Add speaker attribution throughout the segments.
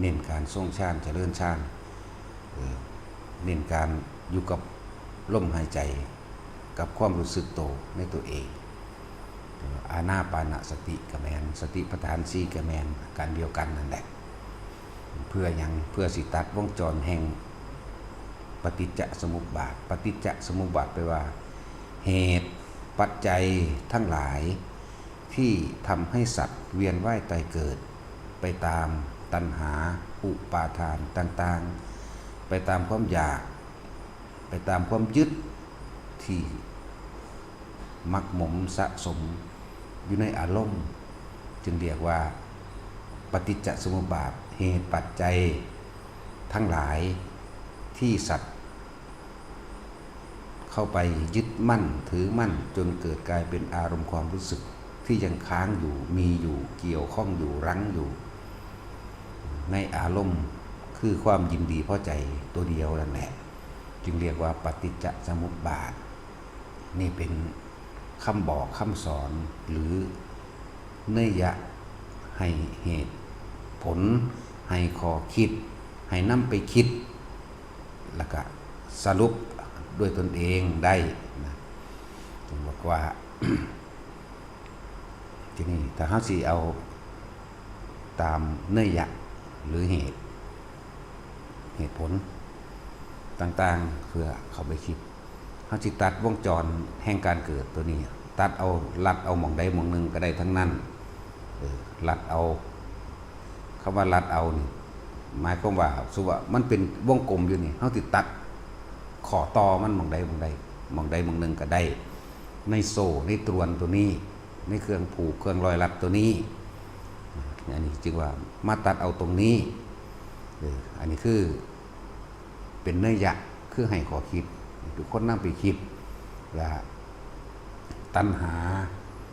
Speaker 1: เน้นการทรงชาญเจริญชาญเออเน้นการอยู่กับลมหายใจกับความรู้สึกโตในตัวเอง อาณาปานสติกะแมน สติปัฏฐานสีกะแมนการเดียวกันนั่นแหละ เพื่อยังเพื่อสิตัดวงจรแห่งปฏิจจสมุปบาท ปฏิจจสมุปบาทไปว่า เหตุปัจจัยทั้งหลายที่ทำให้สัตว์เวียนว่ายตายเกิดไปตาม ตัณหา อุปาทานต่างๆ ไปตามความอยาก ไปตามความยึดที่มักหมมสะสมอยู่ในอารมณ์ จึงเรียกว่า ปฏิจจสมุปบาทเหตุปัจจัย ทั้งหลายที่สัตว์ เข้าไปยึดมั่นถือมั่นจนเกิดกลายเป็นอารมณ์ความรู้สึกที่ยังค้างอยู่มีอยู่เกี่ยวข้องอยู่รั้งอยู่ ในอารมณ์คือความยินดีพอใจตัวเดียวนั่นแหละจึงเรียกว่าปฏิจจสมุปบาท นี่เป็นคำบอกคำสอนหรือเนยยะให้เหตุ ผล ให้ขอคิด ให้นำไปคิด แล้วก็สรุปด้วยตนเองได้นะจึงบอกว่าทีนี้ถ้าเขาสิเอาตามเนื้อยัก หรือเหตุ เหตุผลต่างๆ เพื่อเขาไปคิดเขาจิตัดวงจรแห่งการเกิดตัวนี้ ตัดเอาลัดเอาหมองใดหมองหนึ่งก็ได้ทั้งนั้นออลัดเอาคำว่าลัดเอานี่หมายความว่าสุว่ามันเป็นวงกลมอยู่นี่เขาติดตัดขอต่อมันหมองใดหมองใดหมองใดหมองหนึ่งก็ได้ ในโซ่ในตรวนตัวนี้ ในเครื่องผูกเครื่องรอยรัดตัวนี้ อันนี้จึงว่ามาตัดเอาตรงนี้อันนี้คือเป็นเนื้อยะคือให้ขอคิดทุกคนนั่งไปคิดว่าตัณหา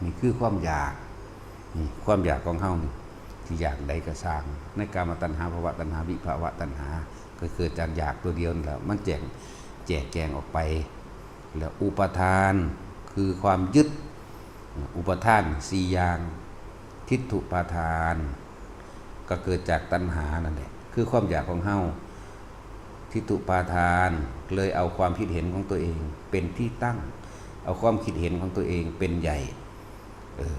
Speaker 1: นี่คือความอยากนี่ความอยากของเฮานี่ที่อยากใดก็สร้าง ในการมาตัณหาภาวะตัณหาวิภาวะตัณหา ก็เกิดจากอยากตัวเดียวแหละมันแจกแจกแจงออกไป แล้วอุปทานคือความยึดอุปทานสี่อย่าง ทิฏฐุปาทาน ก็เกิดจากตัณหานั่นแหละคือความอยากของเฮาทิฏฐุปาทานเลยเอาความคิดเห็นของตัวเอง เป็นที่ตั้ง เอาความคิดเห็นของตัวเองเป็นใหญ่เออ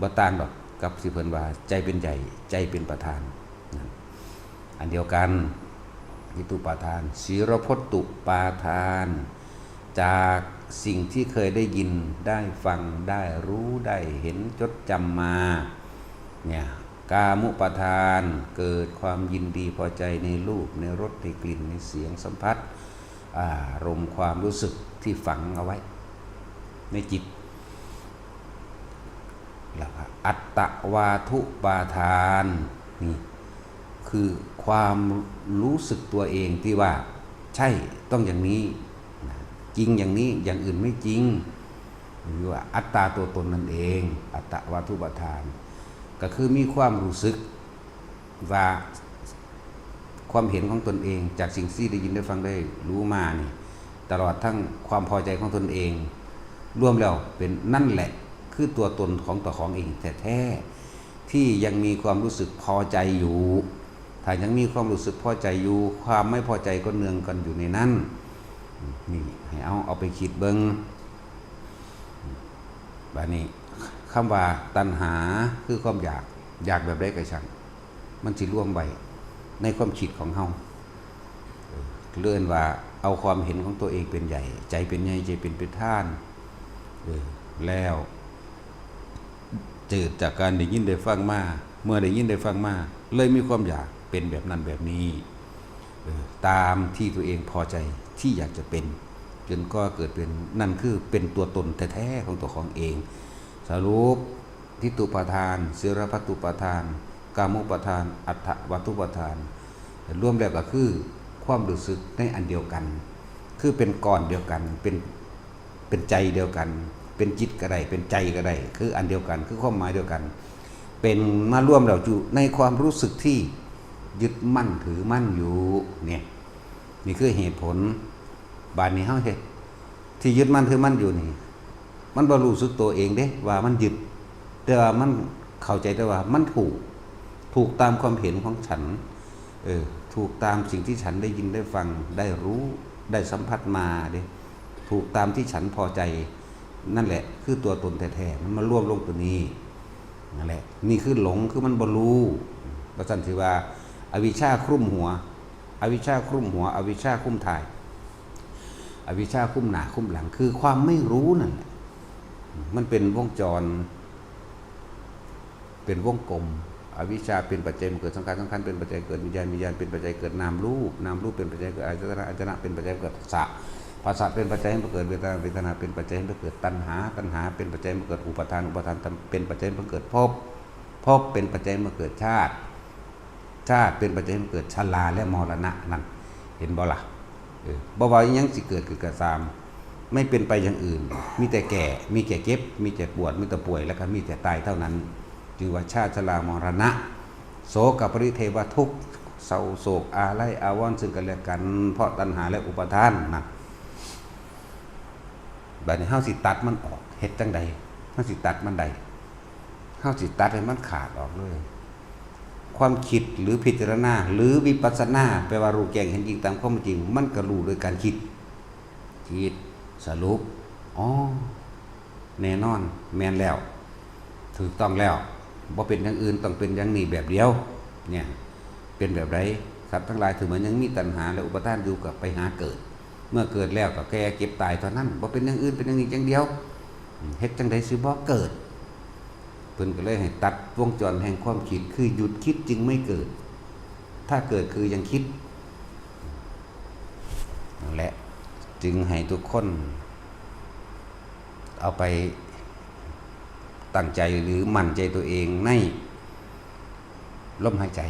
Speaker 1: บ่ต่างดอกกับสิเพิ่นว่า ใจเป็นใหญ่ใจเป็นประธาน อันเดียวกันทิฏฐุปาทานศีรพตุปาทาน จาก สิ่งที่เคยได้ยินได้ฟังได้รู้ได้เห็นจดจำมาเนี่ยกามุปทานเกิดความยินดีพอใจในรูปในรสในกลิ่นในเสียงสัมผัสอารมณ์ความรู้สึกที่ฝังเอาไว้ ในจิตแล้วอัตตวาทุปาทานนี่คือความรู้สึกตัวเองที่ว่าใช่ต้องอย่างนี้ จริงอย่างนี้อย่างอื่นไม่จริงหรือว่าอัตตาตัวตนนั่นเอง อัตตวัตถุปทาน ก็คือมีความรู้สึกว่าความเห็นของตนเอง จากสิ่งที่ได้ยินได้ฟังได้รู้มานี่ตลอดทั้งความพอใจของตนเอง รวมแล้วเป็นนั่นแหละ คือตัวตนของตัวของเองแท้ๆที่ยังมีความรู้สึกพอใจอยู่ถ้ายังมีความรู้สึกพอใจอยู่ ความไม่พอใจก็เนืองกันอยู่ในนั้น นี่ให้เอาเอาไปคิดเบิงบานี้คำว่าตัณหาคือความอยากอยากแบบใดก็ช่างมันสิร่วมไว้ในความคิดของเฮาเลื่อนว่าเอาความเห็นของตัวเองเป็นใหญ่ ใจเป็นใหญ่ใจเป็นเป็นท่านแล้วเจิดจากการได้ยินได้ฟังมาเมื่อได้ยินได้ฟังมาเลยมีความอยากเป็นแบบนั้นแบบนี้ตามที่ตัวเองพอใจ ที่อยากจะเป็น จนก็เกิดเป็นนั่นคือเป็นตัวตนแท้ๆของตัวของเอง สรุปทิฏฐุปทานเสรพัตุปทาน กามุปทาน อัฏฐวัตุปทาน รวมแล้วก็คือความรู้สึกในอันเดียวกัน คือเป็นก้อนเดียวกันเป็นเป็นใจเดียวกัน เป็นจิตก็ได้เป็นใจก็ได้คืออันเดียวกันคือความหมายเดียวกัน เป็นมาร่วมเราอยู่ในความรู้สึกที่ยึดมั่นถือมั่นอยู่เนี่ยนี่คือเหตุผล บานนี้เฮาเฮ็ดที่ยึดมั่นถือมั่นอยู่นี่ มันบ่รู้สึกตัวเองเด้ว่ามันยึดแต่ว่ามันเข้าใจแต่ว่ามันถูก ถูกตามความเห็นของฉัน เออ ถูกตามสิ่งที่ฉันได้ยินได้ฟังได้รู้ได้สัมผัสมาเด้ถูกตามที่ฉันพอใจ นั่นแหละ คือตัวตนแท้ๆมันมาร่วมลงตัวนี้นั่นแหละ นี่คือหลงคือมันบรู้ประสันถือว่า อวิชชาครุ่มหัว อวิชชาครุ่มหัว อวิชชาครุ่มถ่าย อวิชชาครุ่มหนาครุ่มหลัง คือความไม่รู้นั่นแหละมันเป็นวงจร เป็นวงกลม อวิชชาเป็นปัจจัยเกิดสังขารสังขารเป็นปัจจัยเกิดวิญญาณวิญญาณเป็นปัจจัยเกิดนามรูปนามรูปเป็นปัจจัยเกิดอายตนะอายตนะเป็นปัจจัยเกิดสะภาษาเป็นปัจจัยให้เกิดเวทนาเวทนาเป็นปัจจัยให้เกิดตัณหา ตัณหา เป็นปัจจัยให้เกิดอุปทานอุปทานเป็นปัจจัยให้เกิดภพภพเป็นปัจจัยให้เกิดชาติ ชาติเป็นปัจจัยให้เกิดชราและมรณะนั่นเห็นบ่ล่ะ บ่ว่าอิหยังสิเกิดคือกระซาม ไม่เป็นไปอย่างอื่น มีแต่แก่ มีแต่เก็บ มีแต่ปวด มีแต่ป่วย แล้วก็มีแต่ตายเท่านั้นจึงว่าชาติชรามรณะ โสกับปริเทวทุกเศร้าโศกอาไลอาวรณ์ซึ่งกันและกัน เพราะตัณหาและอุปทานนะบัดนี้เฮาสิตัดมันออกเฮ็ดจังใดเฮาสิตัดมันใดเฮาสิตัดให้มันขาดออกเลย ความคิดหรือพิจารณา หรือวิปัสสนาแปลว่ารู้แจ้งเห็นจริงตามความเป็นจริง มันก็รู้โดยการคิด คิดสรุปอ๋อแน่นอน แมนแล้ว ถูกต้องแล้วบ่เป็นอย่างอื่นต้องเป็นอย่างนี้แบบเดียวเนี่ยเป็นแบบไรสัตว์ทั้งหลายถือเหมือนยังมีตัณหาและอุปทานอยู่กับไปหาเกิด เมื่อเกิดแล้วก็แก่เก็บตายเท่านั้นบ่เป็นอย่างอื่นเป็นอย่างนี้อย่างเดียวเฮ็ดจังใดสิบ่เกิด พิ่นก็เลยให้ตัดวงจรแห่งความคิด คือหยุดคิดจึงไม่เกิด ถ้าเกิดคือยังคิดนั่นแหละจึงให้ทุกคน เอาไปตั้งใจหรือมั่นใจตัวเองในลมหายใจ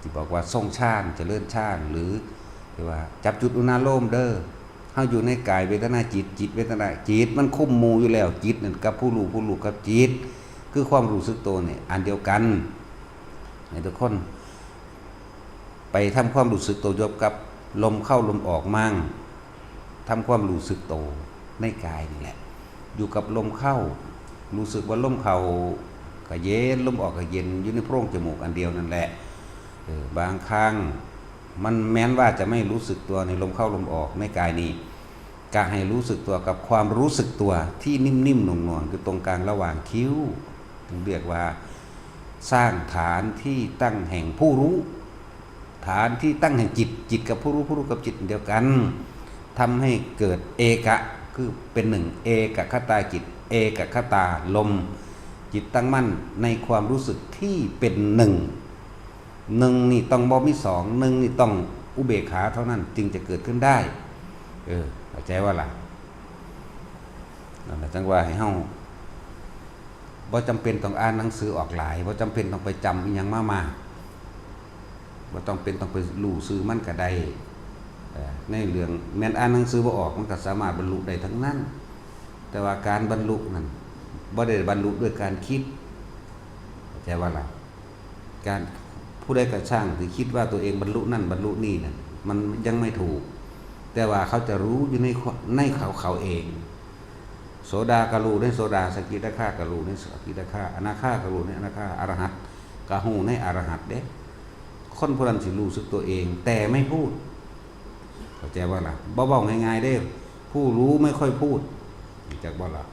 Speaker 1: ที่บอกว่าทรงชาติเจริญชาติหรือเรียกว่า จับจุดอุณาโลมเด้อเฮาอยู่ในกายเวทนาจิตจิตเวทนาจิต มันคุ้มมูอยู่แล้วจิตนั่นกับผู้รู้ผู้รู้กับจิต คือความรู้สึกตัวเนี่ยอันเดียวกันให้ทุกคน ไปทำความรู้สึกตัวยบกับลมเข้าลมออกมั่งทำความรู้สึกตัวในกายนี่แหละอยู่กับลมเข้า รู้สึกว่าลมเข้าก็เย็นลมออกก็เย็นอยู่ในโพรงจมูกอันเดียวนั่นแหละบางครั้งมันแม้นว่าจะไม่รู้สึกตัวในลมเข้าลมออกในกายนี้ก็ให้รู้สึกตัวกับความรู้สึกตัวที่นิ่มๆหน่วงๆคือตรงกลางระหว่างคิ้ว เรียกว่าสร้างฐานที่ตั้งแห่งผู้รู้ ฐานที่ตั้งแห่งจิตจิตกับผู้รู้ผู้รู้กับจิตเดียวกันทำให้เกิดเอกะคือเป็นหนึ่งเอกคตาจิต เอกคตาลม จิตตั้งมั่นในความรู้สึกที่เป็นหนึ่งหนึ่งนี่ต้องบอมีสองหนึ่งนี่ต้องอุเบกขาเท่านั้นจึงจะเกิดขึ้นได้เออเข้าใจว่าล่ะนั่นแหละจังว่าให้เฮา บ่จำเป็นต้องอ่านหนังสือออกหลายบ่จำเป็นต้องไปจำอีหยังมากมาบ่ต้องเป็นต้องไปรู้ซื้อมันก็ได้ในเรื่องแม่นอ่านหนังสือบ่ออกมันก็สามารถบรรลุได้ทั้งนั้น แต่ว่าการบรรลุนั้นบ่ได้บรรลุด้วยการคิดใจว่าล่ะการผู้ใดก็ช่างที่คิดว่าตัวเองบรรลุนั่นบรรลุนี่นั่นมันยังไม่ถูก แต่ว่าเขาจะรู้อยู่ในในเขาเขาเอง โสดากะรูในโสดาสกิทาคากะรูในสกิทาคาอนาคากะรูในอนาคาอรหัตกะหูในอรหัตเด้คนผู้นั้นสิรู้สึกตัวเอง แต่ไม่พูดเข้าใจว่าล่ะเบาๆง่ายๆเด้ผู้รู้ไม่ค่อยพูดจากว่าล่ะ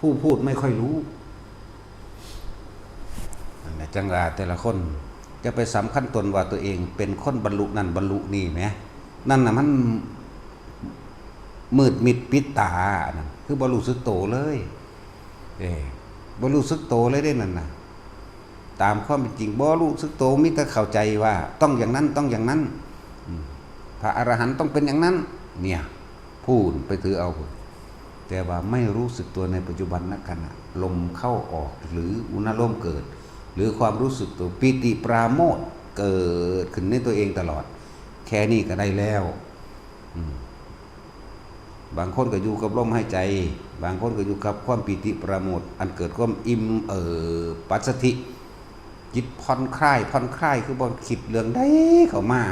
Speaker 1: ผู้พูดไม่ค่อยรู้นั่นแหละจังหวะแต่ละคนจะไปสำคัญตนว่าตัวเอง เป็นคนบรรลุนั่นบรรลุนี่ไหมนั่นน่ะมัน มืดมิดปิดตานะคือบรรลุสึกโตเลย เออบรรลุสึกโตเลยได้นั่นนะตามความเป็นจริงบรรลุสึกโตมิแต่เข้าใจว่า ต้องอย่างนั้นต้องอย่างนั้นพระอรหันต์ต้องเป็นอย่างนั้น เนี่ยพูดไปถือเอา แต่ว่าไม่รู้สึกตัวในปัจจุบันนักขณะลมเข้าออกหรืออุณหลมเกิด หรือความรู้สึกตัวปิติปราโมทเกิดขึ้นในตัวเองตลอด แค่นี้ก็ได้แล้ว อืม บางคนก็อยู่กับลมหายใจ บางคนก็อยู่กับความปิติประโมทอันเกิดความอิ่มเอ่อปัสสธิจิตผ่อนคลายผ่อนคลายคือบนคิดเรื่องได้เข้ามา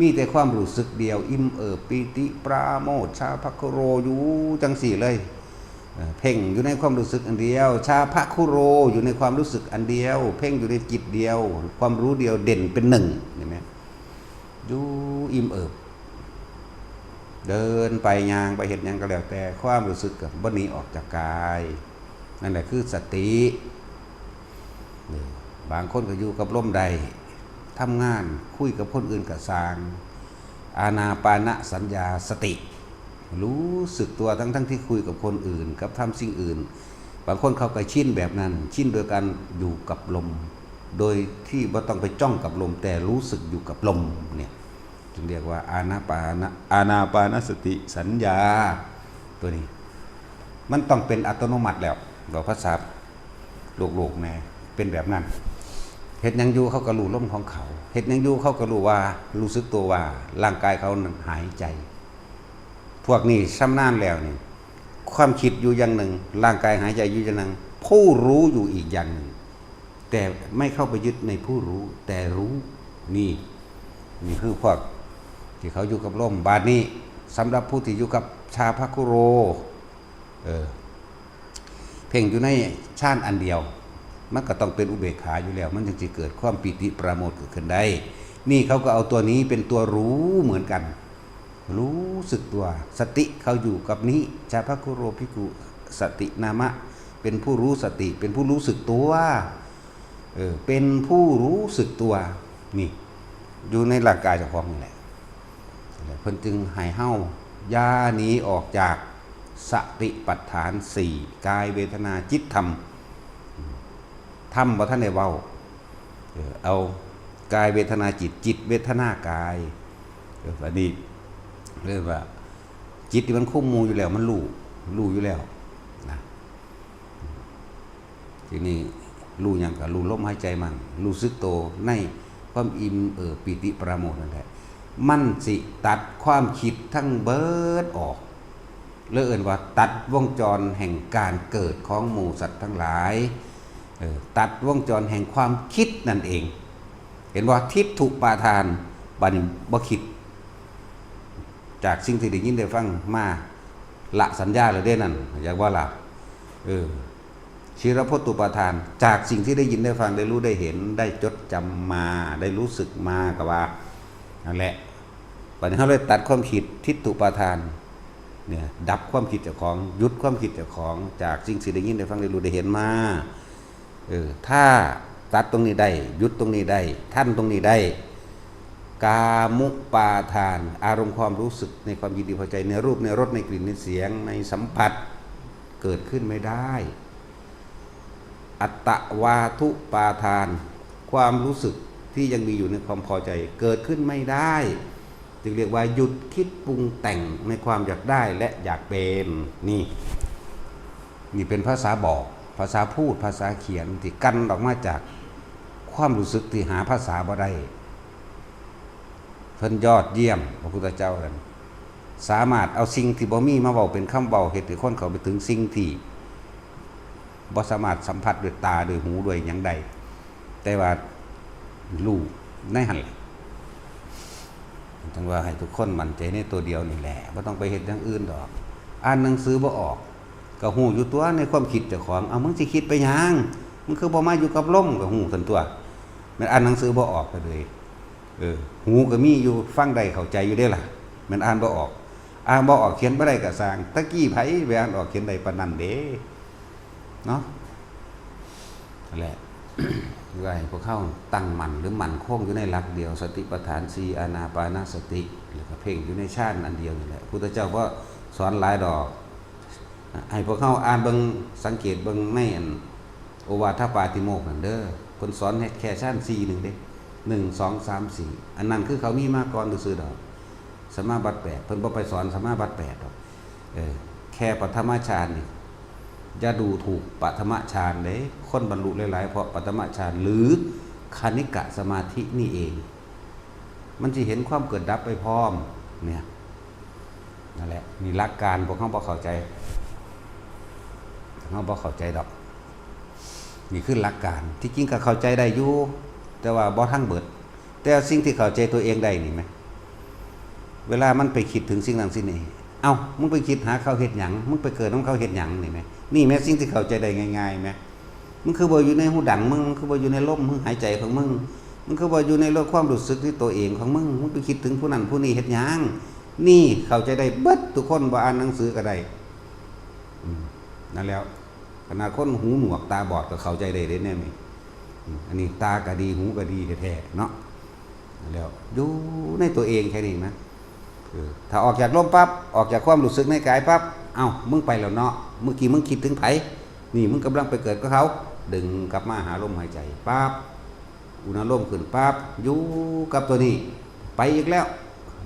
Speaker 1: มีแต่ความรู้สึกเดียว อิ่มเอิบปิติปราโมทชาพักโรอยู่จังสี่เลยเออเพ่งอยู่ในความรู้สึกอันเดียว ชาพะคุโรอยู่ในความรู้สึกอันเดียว เพ่งอยู่ในจิตเดียว ความรู้เดียวเด่นเป็นหนึ่งเห็นไหมอยู่อิ่มเอิบ เดินไปยางไปเห็นยังก็แล้วแต่ความรู้สึกกับบ่หนี้ออกจากกาย นั่นแหละคือสติบางคนก็อยู่กับล่มใดทำงานคุยกับคนอื่นกับสางอาณาปานะสัญญาสติ รู้สึกตัวทั้งทั้งที่คุยกับคนอื่น กับทำสิ่งอื่น บางคนเขาก็ชินแบบนั้น ชินโดยการอยู่กับลม โดยที่บ่ต้องไปจ้องกับลมแต่รู้สึกอยู่กับลมเนี่ย จึงเรียกว่าอาณาปานะอาณาปานสติสัญญาตัวนี้ มันต้องเป็นอัตโนมัติแล้วบอกภาษาโลกโลกแน่เป็นแบบนั้นเฮ็ดยังอยู่เขาก็รู้ลมของเขาเฮ็ดยังอยู่เขาก็รู้ว่ารู้สึกตัวว่าร่างกายเขาหายใจ พวกนี้ชำนาญแล้วนี่ความคิดอยู่อย่างหนึ่ง ร่างกายหายใจอยู่อย่างหนึ่ง ผู้รู้อยู่อีกอย่างหนึ่ง แต่ไม่เข้าไปยึดในผู้รู้ แต่รู้นี่นี่คือพวก ที่เขาอยู่กับลมบาดนี้สำหรับผู้ที่อยู่กับชาพักุโรเออเพ่งอยู่ในชาติอันเดียว มันก็ต้องเป็นอุเบกขาอยู่แล้ว มันจึงจะเกิดความปิติประโมทเกิดขึ้นได้ นี่เขาก็เอาตัวนี้เป็นตัวรู้เหมือนกัน รู้สึกตัวสติเขาอยู่กับนี้ชาพคุโรภิกุสตินามะ เป็นผู้รู้สติ เป็นผู้รู้สึกตัวเออเป็นผู้รู้สึกตัวนี่อยู่ในร่างกายเจ้าของนี่แหละ เพิ่นจึงหายเฮ้ายานี้ออกจากสติปัฏฐานสี่กายเวทนาจิตธรรมธรรมบ่ท่านได้เว้าเอากายเวทนาจิตจิตเวทนากายอันนี้เรียกว่า จิตที่มันคุ้มมูอยู่แล้ว มันรู้รู้อยู่แล้วนะทีนี้รู้อย่างกับรู้ลมหายใจมั่งรู้ซึกโตในความอิ่มเออปิติประโมทนั่นแหละ มันสิตัดความคิดทั้งเบิดออกเลื่อนว่าตัดวงจรแห่งการเกิดของหมู่สัตว์ทั้งหลายตัดวงจรแห่งความคิดนั่นเอง เห็นว่าทิฏฐุปาทานบันบคิด จากสิ่งที่ได้ยินได้ฟังมาละสัญญาเลยได้นั่นอยากว่าละเออชีรพตุปาทาน จากสิ่งที่ได้ยินได้ฟังได้รู้ได้เห็น ได้จดจำมาได้รู้สึกมากับว่า นั่นแหละปัญหาเลยตัดความคิดทิฏฐุปาทานเนี่ยดับความคิดเจ้าของยุดความคิดเจ้าของจากสิ่งที่งได้ยินได้ฟังได้รู้ได้เห็นมาเออถ้าตัดตรงนี้ได้ยุดตรงนี้ได้ ท่านตรงนี้ได้ กามุปาทาน อารมณ์ความรู้สึกในความยินดีพอใจในรูปในรสในกลิ่นในเสียงในสัมผัสเกิดขึ้นไม่ได้ อัตตวาทุปาทาน ความรู้สึก ที่ยังมีอยู่ในความพอใจเกิดขึ้นไม่ได้ จึงเรียกว่าหยุดคิดปรุงแต่งในความอยากได้และอยากเป็นนี่นี่เป็นภาษาบอก ภาษาพูดภาษาเขียนที่กันออกมาจากความรู้สึกที่หาภาษาบ่ได้เพิ่นยอดเยี่ยมพระพุทธเจ้ากันสามารถเอาสิ่งที่บ่มีมาเว้าเป็นคำเว้าเฮ็ดให้คนเขาไปถึงสิ่งที่บ่สามารถสัมผัสด้วยตาด้วยหูด้วยหยังใดแต่ว่า รู้ในหันแหละจังว่าให้ทุกคนมั่นใจในตัวเดียวนี่แหละบ่ต้องไปเฮ็ดอย่างอื่นดอก อ่านหนังสือบ่ออกก็ฮู้อยู่ตัวในความคิดเจ้าของเอามึงสิคิดไปยังมึงคือบ่มาอยู่กับลมก็ฮู้ทันตัว มันอ่านหนังสือบ่ออกก็เลยเออหูก็มีอยู่ฟังได้เข้าใจอยู่ได้ล่ะ มันอ่านบ่ออก อ่านบ่ออกเขียนบ่ได้ก็สร้างตะกี้ไผไปอ่านออกเขียนได้ปานนั้นเด้เนาะนั่นแหละ คือให้พวกเข้าตั้งมั่นหรือมั่นคงอยู่ในหลักเดียว สติปัฏฐานสีอานาปานาสติแล้วก็เพ่งอยู่ในชาติอันเดียวนี่แหละพุทธเจ้าก็สอนหลายดอกให้พวกเข้าอ่านเบิงสังเกตเบิงในอันโอวาทปาติโมกนั่นเด้อเพิ่นสอนแค่ชาติ4นึงเด้หนึ่งสองสามสี่อันนั้นคือเขามีมาก่อนซื่อดอกสมาบัติแปดเพิ่นบ่ไปสอนสมาบัติแปดดอกเออแค่ปฐมฌานนี่ อย่าดูถูกปฐมฌานเด้คนบรรลุหลายๆเพราะปฐมฌานหรือคณิกะสมาธินี่เอง มันจะเห็นความเกิดดับไปพร้อมเนี่ยนั่นแหละนี่หลักการพวกเขาบ่เข้าใจเขาบ่เข้าใจดอก นี่คือหลักการที่จริงก็เข้าใจได้อยู่แต่ว่าบ่ทั้งเบิด แต่สิ่งที่เข้าใจตัวเองได้นี่ไหมเวลามันไปคิดถึงสิ่งนั้นสิ่งนี้ เอ้ามึงไปคิดหาเขาเฮ็ดหยังมึงไปเกิดน้องเขาเฮ็ดหยังนี่ไหมนี่แม่สิ่งที่เข้าใจได้ง่ายๆไหมมึงคือบ่อยู่ในหูดังมึงมึงคือบ่อยู่ในลมมึงหายใจของมึงมึงคือบ่อยู่ในโลกความรู้สึกที่ตัวเองของมึงมึงไปคิดถึงผู้นั้นผู้นี้เฮ็ดหยังนี่เข้าใจได้เบิดทุกคนบ่อ่านหนังสือก็ได้นั่นแล้วขนาดคนหูหนวกตาบอดก็เข้าใจได้เด้แน่ไหมอันนี้ตาก็ดีหูก็ดีแท้ๆเนาะนั่นแล้วอยู่ในตัวเองแค่นี้นะ ถ้าออกจากลมปั๊บออกจากความรู้สึกในกายปั๊บเอ้ามึงไปแล้วเนาะเมื่อกี้มึงคิดถึงไผนี่มึงกำลังไปเกิดกับเขา ดึงกลับมาหาลมหายใจปั๊บอุณหลมขึ้นปั๊บอยู่กับตัวนี้ ไปอีกแล้ว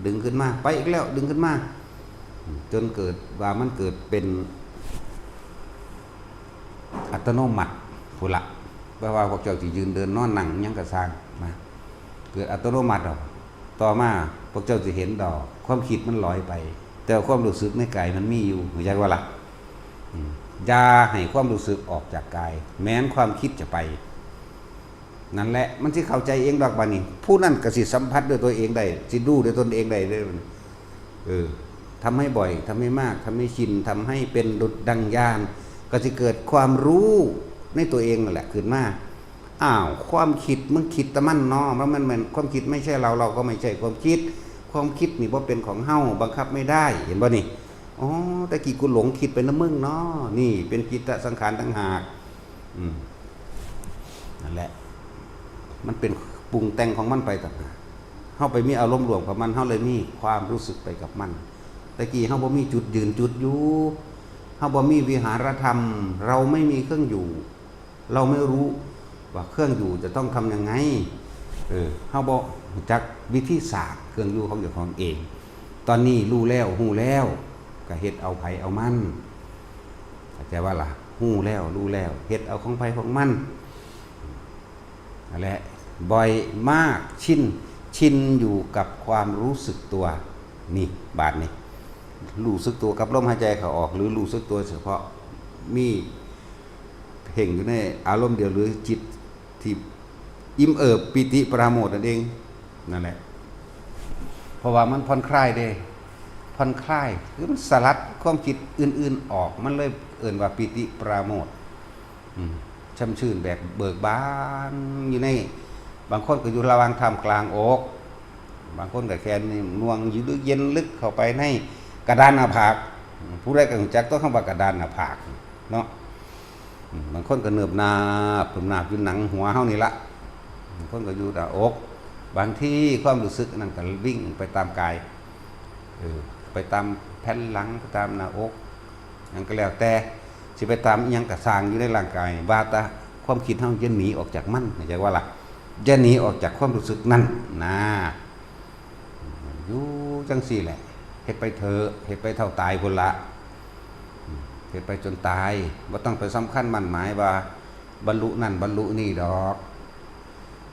Speaker 1: ดึงขึ้นมา ไปอีกแล้ว ดึงขึ้นมา จนเกิดว่ามันเกิดเป็น อัตโนมัติผู้ละแปลว่าพวกเจ้าที่ยืนเดินนอนหนังยังกระสางมาเกิดอัตโนมัติดอกต่อมาพวกเจ้าจะเห็นดอก ความคิดมันลอยไป แต่ความรู้สึกในกายมันมีอยู่เข้าใจว่าละยาให้ความรู้สึกออกจากกาย แม้นความคิดจะไป นั่นแหละมันที่เข้าใจเองดอกบานี้ ผู้นั้นก็สิสัมผัสด้วยตัวเองได้สิดูด้วยตนเองได้เลยเออทำให้บ่อยทำให้มากทำให้ชินทำให้เป็นดุดดังยานก็จะเกิดความรู้ในตัวเองนั่นแหละขึ้นมาอ้าว ความคิดมึงคิดแต่มันเนาะมันมันมันความคิดไม่ใช่เราเราก็ไม่ใช่ความคิด ความคิดนี่ว่าเป็นของเฮาบังคับไม่ได้ เห็นป่ะนี่อ๋อแต่กี้กูหลงคิดไปนะมึงเนาะนี่ เป็นจิตสังขารตั้งหากอืมนั่นแหละ มันเป็นปรุงแต่งของมันไปต่างหากเฮาไปมีอารมณ์รวมกับมันเฮาเลยมีความรู้สึกไปกับมันแต่กี้เฮาบ่มีจุดยืนจุดอยู่เฮาบ่มีวิหารธรรม เราไม่มีเครื่องอยู่ เราไม่รู้ว่าเครื่องอยู่จะต้องทำยังไง เออเฮาบอก จักวิธีศาสตร์เครื่องยู่ของเจ้าของเอง ตอนนี้รู้แล้วหู้แล้วก็เฮ็ดเอาไผเอามันเข้าใจว่าล่ะหู้แล้วรู้แล้วเฮ็ดเอาของไผของมันนั่นแหละบ่อยมากชินชินอยู่กับความรู้สึกตัวนี่บาทนี้รู้สึกตัวกับลมหายใจเขาออก หรือรู้สึกตัวเฉพาะมีเพ่งอยู่ในอารมณ์เดียวหรือจิตที่อิ่มเอิบปิติปราโมทนั่นเอง นั่นแหละ เพราะว่ามันผ่อนคลายเด้ผ่อนคลายคือมันสลัดความคิดอื่น ๆออกมันเลยเอิ่นว่าปิติปราโมทช่ำชื่นแบบเบิกบานอยู่ใน บางคนก็อยู่ระวางท่ามกลางอก บางคนก็แค่นี่นวงอยู่ลึกเย็นลึกเข้าไปในกระดานหน้าผากผู้ใดก็รู้จักต้องคำว่ากระดานหน้าผากเนาะบางคนก็เนืบนาบเนือบนาบอยู่หนังหัวเฮานี่ละบางคนก็อยู่แต่อก บางที่ความรู้สึกนั่นก็วิ่งไปตามกายเออไปตามแผ่นหลังไปตามหน้าอกหยังก็แล้วแต่สิไปตามยังกระสางอยู่ในร่างกายวาตาความคิดเฮาจะหนีออกจากมันเข้าใจว่าล่ะจะหนีออกจากความรู้สึกนั่นนะอยู่จังซี่แหละเฮ็ดไปเถอะเฮ็ดไปเท่าตายพุ่นละเฮ็ดไปจนตายบ่าต้องไปสำคัญมั่นหมายว่า บรรลุนั่นบรรลุนี่ดอก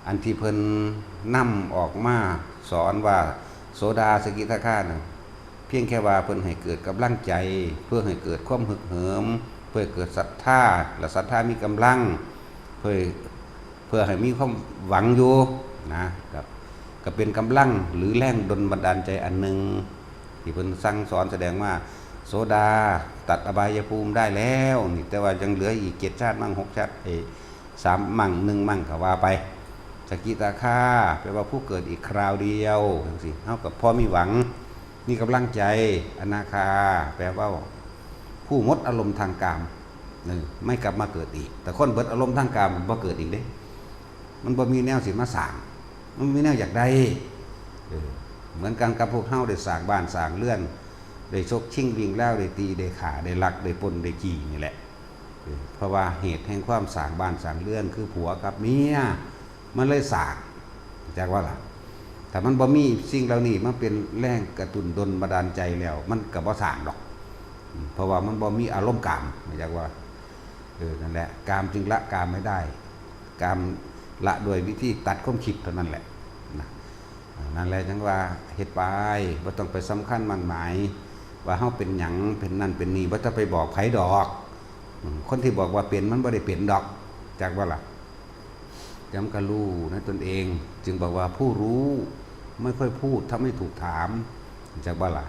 Speaker 1: อันที่เพิ่น นำออกมาสอนว่าโสดาสกิทาคาน่ะเพียงแค่ว่าเพิ่นให้เกิดกำลังใจ เพื่อให้เกิดความฮึกเหิม เพื่อเกิดศรัทธาและศรัทธามีกำลัง เพื่อเพื่อให้มีความหวังอยู่นะครับก็เป็นกำลังหรือแรงดลบันดาลใจอันหนึ่งที่เพิ่นสั่งสอนแสดงว่า โสดาตัดอบายภูมิได้แล้วนี่แต่ว่ายังเหลืออีกเจ็ดชาติมั่งหกชาติเอสามมั่งหนึ่งมั่งก็ว่าไป สกิตาคาแปลว่าผู้เกิดอีกคราวเดียวจังสิเท่ากับพ่อมีหวังมีกำลังใจ อนาคา แปลว่า ผู้งดอารมณ์ทางกามนี่ไม่กลับมาเกิดอีก แต่คนเบิดอารมณ์ทางกามบ่เกิดอีกเด้ มันบ่มีแนวสิมาสางมันมีแนวอยากได้เหมือนกันกับพวกเฮาได้สางบ้านสางเรือนได้ชกชิงวิ่งแล้วได้ตีได้ขาได้ลักได้ปนได้กี่นี่แหละเพราะว่าเหตุแห่งความสางบ้านสางเรือน คือผัวกับเมีย มันเลยสางจากว่าล่ะแต่มันบ่มีสิ่งเหล่านี้มันเป็นแรงกระตุ้นดลบันดาลใจแล้ว มันก็บ่สางดอก เพราะว่ามันบ่มีอารมณ์กามจากว่าเออนั่นแหละกามจึงละกามไม่ได้ กามละโดวยวิธีตัดความคิดเท่านั้นแหละนะนั่นแหละจังว่าเฮ็ดไปบ่ต้องไปสำคัญมันหมาย ว่าเฮาเป็นหยังเป็นนั่นเป็นนี่บ่ต้องไปบอกไผดอก คนที่บอกว่าเป็นมันบ่ได้เป็นดอกจากว่าล่ะ จำกะรู้ในตนเอง จึงบอกว่าผู้รู้ไม่ค่อยพูดถ้าไม่ถูกถามจากว่าล่ะ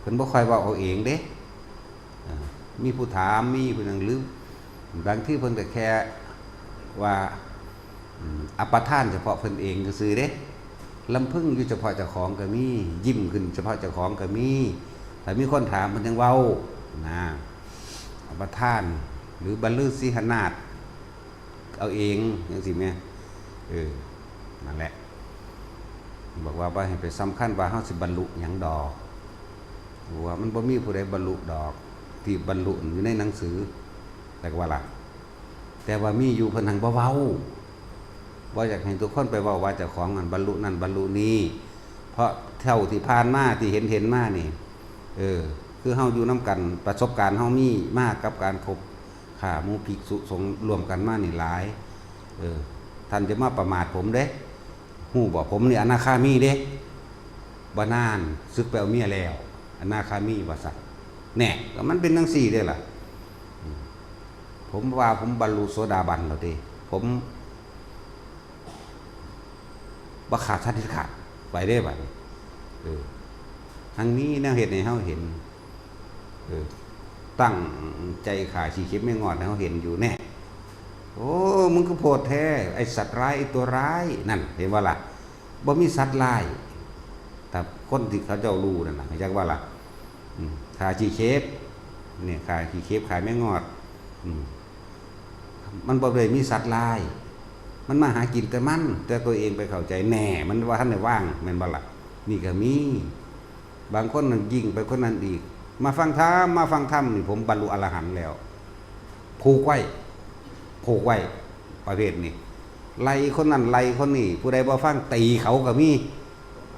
Speaker 1: เพิ่นบ่ค่อยว้าเอาเองเด้มีผู้ถามมีผู้นึงหรือบางที่เพิ่นก็แค่ว่าอัปทานเฉพาะเพิ่นเองก็ซื่อเด้ลำพึ่งอยู่เฉพาะเจ้าของก็มียิ้มขึ้นเฉพาะเจ้าของก็มีถ้ามีคนถามเพิ่นยังเว้านะอัปทาน หรือบรรลือสิหนาฏเอาเองจังซี่แม่ เออนั่นแหละ บอกว่าบ่ให้ไปสำคัญว่าเฮาสิบรรลุหยังดอกว่ามันบ่มีผู้ใดบรรลุดอก ที่บรรลุอยู่ในหนังสือแต่ว่าล่ะแต่ว่ามีอยู่เพิ่นหังบ่เว้าบ่าอยากให้ทุกคนไปเว้าว่าเจ้าของอันบรรลุนั่นบรรลุนี้เพราะเท่าที่ผ่านมาที่เห็นเห็นมานี่ เออ คือเฮาอยู่นํกันประสบการณ์เฮามีมากกับการคบข่ามูภิกษุสงฆ์รวมกันมานี่หลาย เออ ท่านจะมาประมาทผมเด้หูบอกผมนี่อนาคามีเด้บ่นานซึกไปเอาเมียแล้วอนาคามีว่าสัตว์แน่ก็มันเป็นทั้งสี่เด้ล่ะ ผมว่าผมบรรลุโสดาบันแล้วด้ผมบ่ขาดชาติขาดไปได้บัดเออทางนี้แนวเหตุในเฮาเห็นเออตั้งใจขาชีเข็มไม่งอดเฮาเห็นอยู่แน่ โอ้มึงก็โพดแท้ไอสัตว์ร้ายไอตัวร้ายนั่น เห็นว่าล่ะบ่มีสัตว์ร้ายแต่คนที่เขาเจ้ารู้นั่นน่ะเห็นว่าล่ะขาชีเคฟเนี่ยขาชีเคฟขายแม่งอดมันบ่ได้มีสัตว์ร้าย มันมาหากินแต่มัน แต่ตัวเองไปเข้าใจแหน่ มันว่าท่านได้ว่างแม่นบ่ล่ะนี่ก็มี บางคนนั่นยิ่งไปคนนั้นอีก มาฟังธรรมมาฟังธรรมนี่ผมบรรลุอรหันต์แล้วผูกไว้ ผูกไว้ประเภทนี้ไล่คนนั้นไล่คนนี้ผู้ใดบ่ฟังตีเขาก็มี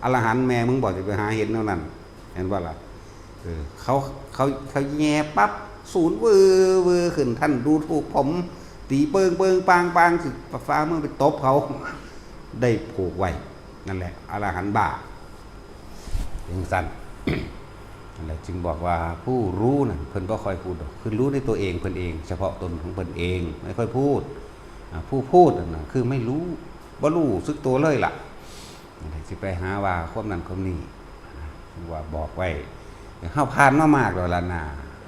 Speaker 1: อรหันแม่มึงบอกจะไปหาเห็นเท่านั้น เห็นว่าล่ะเออเขาเขาเขาแย่ปั๊บศูนย์เวอร์เวอร์ขึ้นท่านดูถูกผม ตีเปิงเปิงปางปางสิฟ้าเมื่อไปตบเขา ได้ผูกไว้ นั่นแหละอรหันบ้ายังสั้น และจึงบอกว่าผู้รู้น่ะเพิ่นบ่ค่อยพูดคือรู้ในตัวเองเพิ่นเอง เฉพาะตนของเพิ่นเองไม่ค่อยพูดผู้พูดนั่นน่ะคือไม่รู้บ่รู้สึกตัวเลยล่ะนั่นแหละสิไปหาว่าความนั้นความนี้ว่าบอกไว้เฮาผ่านมามากแล้วล่ะนะ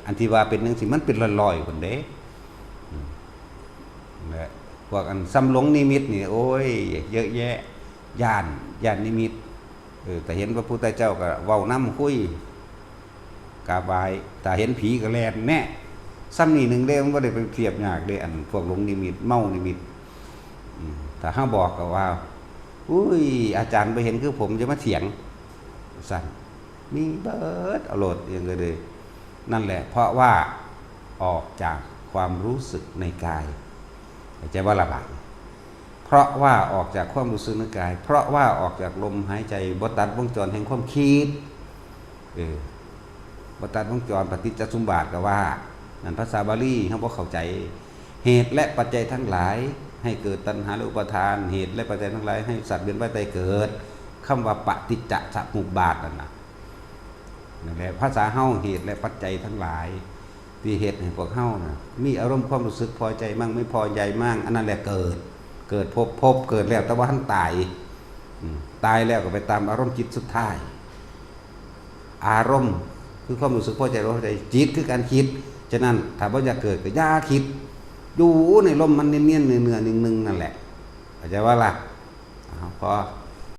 Speaker 1: อันที่ว่าเป็นจังซี่มันเป็นลอยๆพุ่นเด้และพวกอันซ้ำหลงนิมิตนี่โอ้ยเยอะแยะย่านย่านนิมิตเออแต่เห็นพระพุทธเจ้าก็เว้านํคุย กาบไหว้ถ้าเห็นผีก็แลนแน่ซ้ำนี่หนึ่งเด้มันบ่ได้ไปเทียบยากเด้อันพวกหลงนิมิตเมานิมิตอืมถ้าห้าบอกก็ว่าอุ้ยอาจารย์ไปเห็นคือผมจะมาเถียงสั่นมีเบิดเอาโหลดอย่างเลยนั่นแหละ เพราะว่าออกจากความรู้สึกในกายใจว่าระบาดเพราะว่าออกจากความรู้สึกในกาย เพราะว่าออกจากลมหายใจบตัดวงจรแห่งความคิดเออ บตัดวงจรปฏิจจสมบาทก็ว่านั่นภาษาบาลีเขาบอกเข้าใจ เหตุและปัจจัยทั้งหลาย ให้เกิดตัณหาและอุปาทาน เหตุและปัจจัยทั้งหลายให้สัตว์เวียนว่ายตายเกิดคำว่าปฏิจจสมุปบาทนั่นนะนั่นแหละภาษาเฮาเหตุและปัจจัยทั้งหลายที่เหตุให้พวกเฮานะมีอารมณ์ความรู้สึกพอใจมั่งไม่พอใจมั่งอันนั้นแหละเกิด เกิดพบพบเกิดแล้วแต่ว่าท่านตายตายแล้วก็ไปตามอารมณ์จิตสุดท้าย อารมณ์ คือความรู้สึกพอใจรู้ใจจิตคือการคิด ฉะนั้นถ้าว่าอยากเกิดก็อย่าคิด อยู่ในลมมันเนียนๆเนื้อๆหนึ่งๆนั่นแหละเข้าใจว่าล่ะพอ